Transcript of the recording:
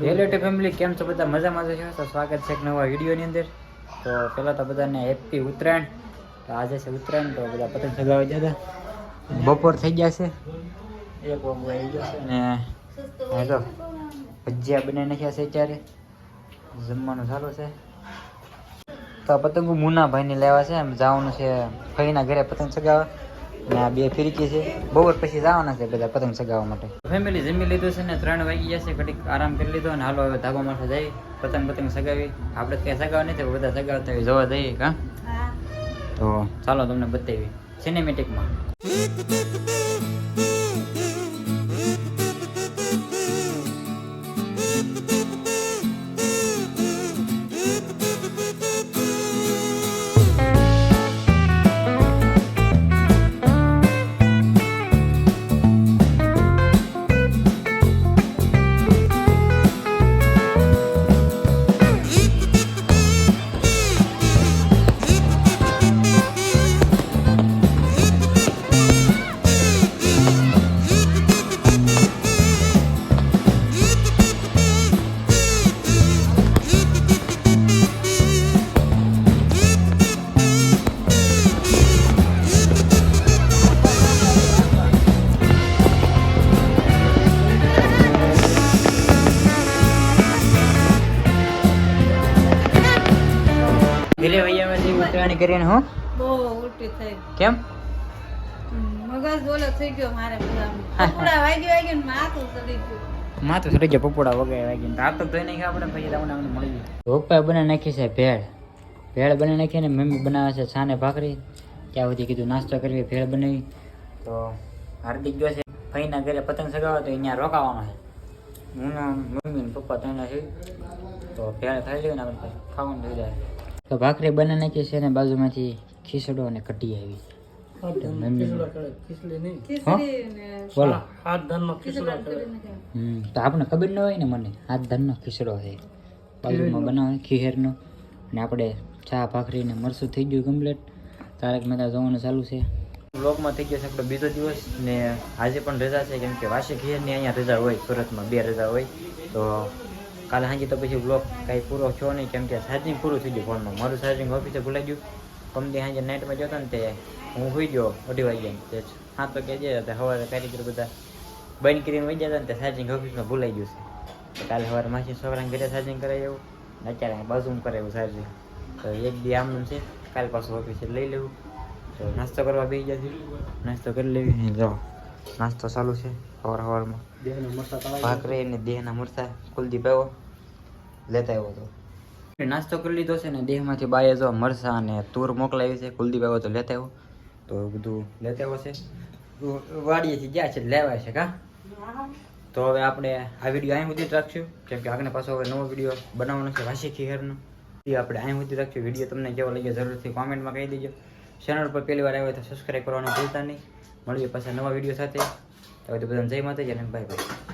Hello two family કેમ છો બધા? મજામાં છો? તો સ્વાગત છે એક નવા વિડીયોની અંદર. તો પહેલાં તો બધાને હેપી ઉત્તરાયણ. તો આજે છે ઉત્તરાયણ, તો બધા પતંગ ચગાવી જતા બપોર થઈ ગયા છે. એક વાગો આવી ગયો છે ને હા તો ભજીયા બનાવી નાખ્યા છે અત્યારે. જમવાનું સારું છે. તો પતંગો મુનાભાઈને લેવા છે. એમ જવાનું છે ફઈના ઘરે પતંગ ચગાવવા. અને આ બે ફિરકી છે. બપોર પછી જવાના છે બધા પતંગ ચગાવવા માટે. ફેમિલી જમી લીધું છે ને ત્રણ વાગી ગયા છે ઘડીક આરામ કરી લીધો અને હાલો હવે ધાબા માટે જઈ પતંગ પતંગ સગાવી. આપણે ક્યાં સગાવ નથી બધા સગાવતા હોય જોવા જઈએ હા. તો ચાલો તમને બતાવી સિનેમેટિકમાં ઉત્તરાયણ કરીને હું. બહુ ઉલટી થઈ. કેમ? મગજ બોલો થઈ ગયો મારે બધા કપડા વાગી વાગી ને માથું ચડી ગયું. માથું સડી ગયા પપોડા વગેરે વાગીને તો તો ધોઈ નાખ્યા આપણે પછી તમને મળી ગયું. પપ્પાએ બનાવી નાખી છે ભેળ. ભેળ બનાવી નાખીને મમ્મી બનાવે છે છાને ભાખરી. ત્યાં સુધી કીધું નાસ્તો કરવી ભેળ બનાવી. તો હાર્દિક ગયો છે. ફઈના ઘરે પતંગ સગાવો તો અહીંયા રોકાવાનો છે. હું મમ્મી ને પપ્પા ત્રણે છે. તો ભેળ ખાઈ ને આપણે ખાવાનું થઈ જાય તો ભાખરી બનાવી નાખી છે ને બાજુમાંથી ખીસડો અને કઢી આવી. તો આપણને ખબર ન હોય ને મને હાથ ધનનો ખીચડો છે. બાજુમાં બનાવે ખીહેરનો. અને આપણે ચા ભાખરી ને મરસું થઈ ગયું કમ્પ્લીટ તારક મહેતા જવાનું ચાલુ છે. બ્લોગમાં થઈ ગયો છે આપણો બીજો દિવસ ને આજે પણ રજા છે કેમ કે વાસી ખીહેરની અહીંયા રજા હોય સુરતમાં બે રજા હોય. તો કાલે સાંજે તો પછી બ્લોક કાંઈ પૂરો થયો નહીં, કેમ કે ચાર્જિંગ પૂરું થઈ ગયું ફોનમાં. મારું ચાર્જિંગ ઓફિસે ભૂલાઈ ગયું. કમદી સાંજે નાઇટમાં જતો ને તે હું હોઈ ગયો અઢી વાગ્યા હા તો કહેજે સવારે કારીગર બધા બંધ કરીને વહી જતા ને તે ચાર્જિંગ ઓફિસમાં ભૂલાઈ ગયું છે. કાલે સવારે માસી છોકરાને ઘરે ચાર્જિંગ કરાવી એવું અત્યારે બાજુ બાજુમાં કરાવ્યું ચાર્જિંગ તો એક દી આમનું છે. કાલે પાછું ઓફિસે લઈ લેવું. તો નાસ્તો કરવા બેસી જશે નાસ્તો કરી લેવી. ને જો નાસ્તો ચાલુ છે સવાર સવારમાં ભાખરી અને દેહના મરચા કુલદીપ આવ્યો લેતા આવ્યો હતો નાસ્તો કરી લીધો છે ને દેહમાંથી બાએ જો મરસા અને તૂર મોકલાવી છે કુલદીપ આવ્યો તો લેતા આવ્યો. તો બધું લેતા આવ્યો છે. વાડીએથી ગયા છે લેવાય છે કા? તો હવે આપણે આ વીડિયો અહીં સુધી રાખશું. કેમ કે આગળ પાછો હવે નવો વીડિયો બનાવવાનો છે વાસી ખીહરનો. એ આપણે અહીં સુધી રાખશું. વીડિયો તમને કેવો લાગ્યો જરૂરથી કોમેન્ટમાં કહી દેજો. ચેનલ પર પહેલી વાર આવ્યો તો સબસ્ક્રાઈબ કરવાનું ભૂલતા નહીં. મળીએ પાછા નવા વીડિયો સાથે. તો બધાને જય માતાજી અને બાય બાય